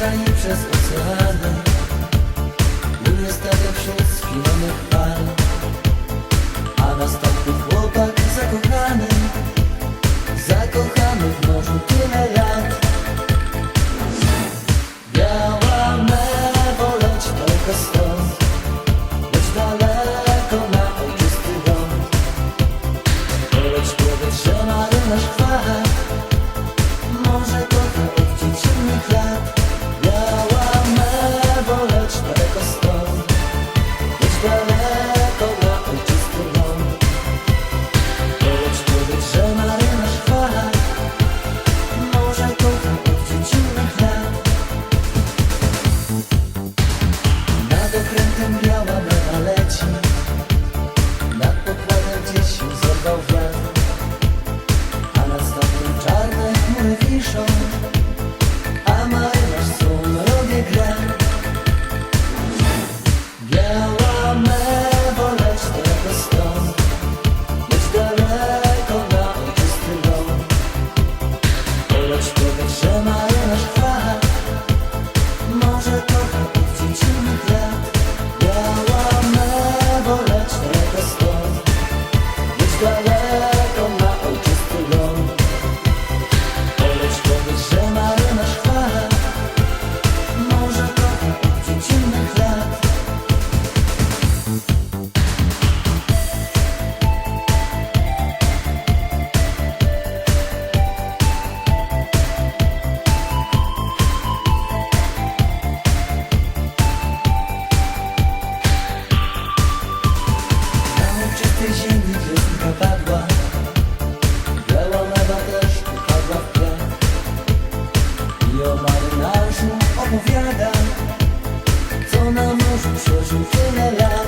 podróżami przez oceany. Mnie stawia wśród skilonych fal piszą A marynarz sumrowie gra. Biała mewo, lecz tylko stąd Jest daleko na ojczysty ląd Lecz powietrze ma I o marynarzu opowiada Kto nam już przeżył tyle lat.